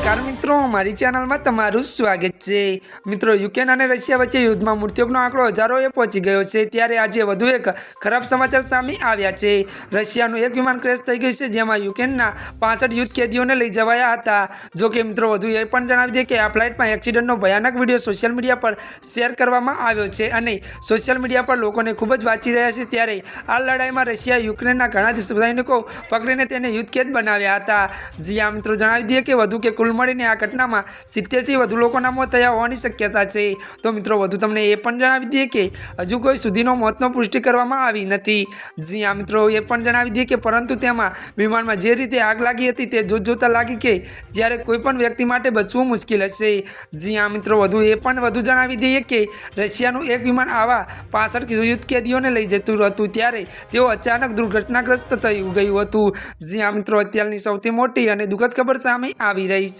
નમસ્કાર મિત્રો, મારી ચેનલમાં તમારું સ્વાગત છે. મિત્રો, યુક્રેન અને રશિયા વચ્ચે યુદ્ધમાં મૃત્યુનો આંકડો હજારોએ પહોંચી ગયો છે, ત્યારે આજે વધુ એક ખરાબ સમાચાર સામે આવ્યા છે. રશિયાનું એક વિમાન ક્રેશ થઈ ગયું છે, જેમાં યુક્રેનના પાસઠ યુદ્ધ કેદીઓને લઈ જવાયા હતા. જો કે, મિત્રો, વધુ એ પણ જણાવી દઈએ કે આ ફ્લાઇટમાં એક્સિડન્ટનો ભયાનક વીડિયો સોશિયલ મીડિયા પર શેર કરવામાં આવ્યો છે અને સોશિયલ મીડિયા પર લોકોને ખૂબ જ વાંચી રહ્યા છે, ત્યારે આ લડાઈમાં રશિયા યુક્રેનના ઘણા સૈનિકો પકડીને તેને યુદ્ધ કેદ બનાવ્યા હતા. જી આ મિત્રો, જણાવી દઈએ કે વધુ કે કુલ મળીને આ ઘટનામાં સિત્તેરથી વધુ લોકોના મોત થયા હોવાની શક્યતા છે. તો મિત્રો, વધુ તમને એ પણ જણાવી દઈએ કે હજુ કોઈ સુધીનો મોતનો પુષ્ટિ કરવામાં આવી નથી. જી આ મિત્રો, એ પણ જણાવી દઈએ કે પરંતુ તેમાં વિમાનમાં જે રીતે આગ લાગી હતી તે જોત જોતા લાગી કે જ્યારે કોઈ પણ વ્યક્તિ માટે બચવું મુશ્કેલ હશે. જી આ મિત્રો, વધુ એ પણ વધુ જણાવી દઈએ કે રશિયાનું એક વિમાન આવા પાસઠ યુદ્ધ કેદીઓને લઈ જતું હતું ત્યારે તેઓ અચાનક દુર્ઘટનાગ્રસ્ત થઈ ગયું હતું. જી આ મિત્રો, અત્યારની સૌથી મોટી અને દુઃખદ ખબર સામે આવી રહી છે.